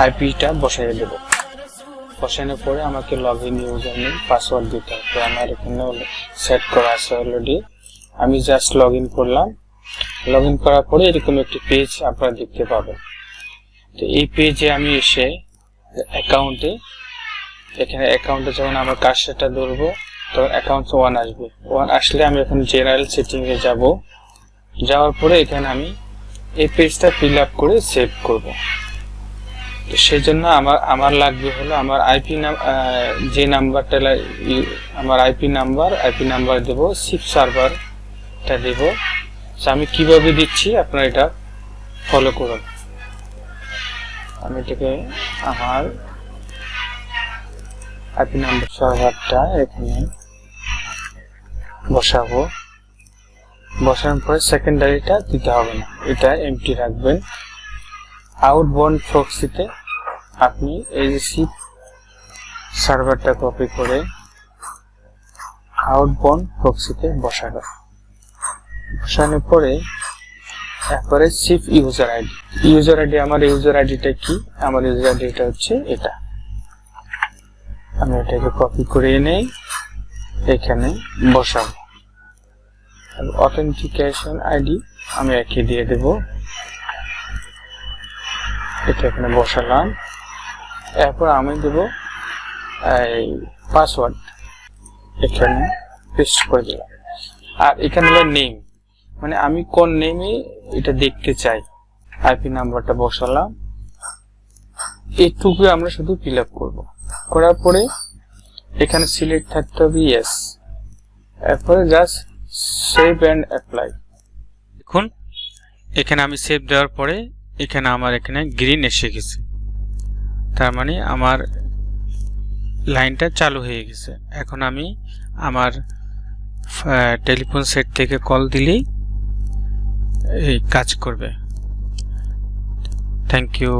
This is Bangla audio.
আইপিটা বসাই দেব। বসানোর পরে আমাকে log in user name password দিতে হবে। তো আমার এখানে সেট করা আছে অলরেডি আমি জাস্ট লগ ইন করলাম। লগ ইন করার পরে এরকম একটি পেজ আপনারা দেখতে পাবেন। তো এই পেজে আমি এসে অ্যাকাউন্টে এখানে অ্যাকাউন্টে যখন আমার কাজটা ধরবো তখন অ্যাকাউন্ট ওয়ান আসবে। ওয়ান আসলে আমি এখন জেনারেল সেটিংয়ে যাব। যাওয়ার পরে এখানে আমি এই পেজটা ফিল আপ করে সেভ করব। তো সেই জন্য আমার আমার লাগবে হলো আমার আইপি নাম যে নাম্বারটা আমার আইপি নাম্বার আইপি নাম্বার দেব সিপ সার্ভারটা দেব। আমি কীভাবে দিচ্ছি? আপনারা এটা ফলো করুন। আমি এটাকে আমার আইপি নাম্বার সার্ভারটা এখানে বসাবো। বসানোর পরে সেকেন্ডারিটা দিতে হবে না। এটা এমটি রাখবেন। আউটবাউন্ড প্রক্সিতে আপনি এই যে সিপ সার্ভারটা কপি করে আউটবাউন্ড প্রক্সিতে বসাবেন। বসানোর পরে তারপরে SIP user ID user ID আমার ইউজার আইডিটা কি? আমার ইউজার আইডিটা হচ্ছে এটা। আমি এটাকে কপি করে এনে এখানে বসাবো। অথেন্টিকেশন আইডি আমি একই দিয়ে দেবো। এটা এখানে বসালাম। এরপর আমি দেব, এই পাসওয়ার্ড এখানে পেস্ট করে দিলাম। আর এখানে হলো নেম মানে আমি কোন নেমে এটা দেখতে চাই। আইপি নাম্বারটা বসালাম। এইটুকু আমরা শুধু ফিল আপ করব। করার পরে এখানে সিলেক্ট থাকতে হবে ইয়েস এরপরে জাস্ট সেভ অ্যান্ড অ্যাপ্লাই দেখুন, এখানে আমি সেভ দেওয়ার পরে এখানে আমার এখানে গ্রিন এসে গেছে। তার মানে আমার লাইনটা চালু হয়ে গেছে। এখন আমি আমার টেলিফোন সেট থেকে কল দিলেই এই কাজ করবে। Thank you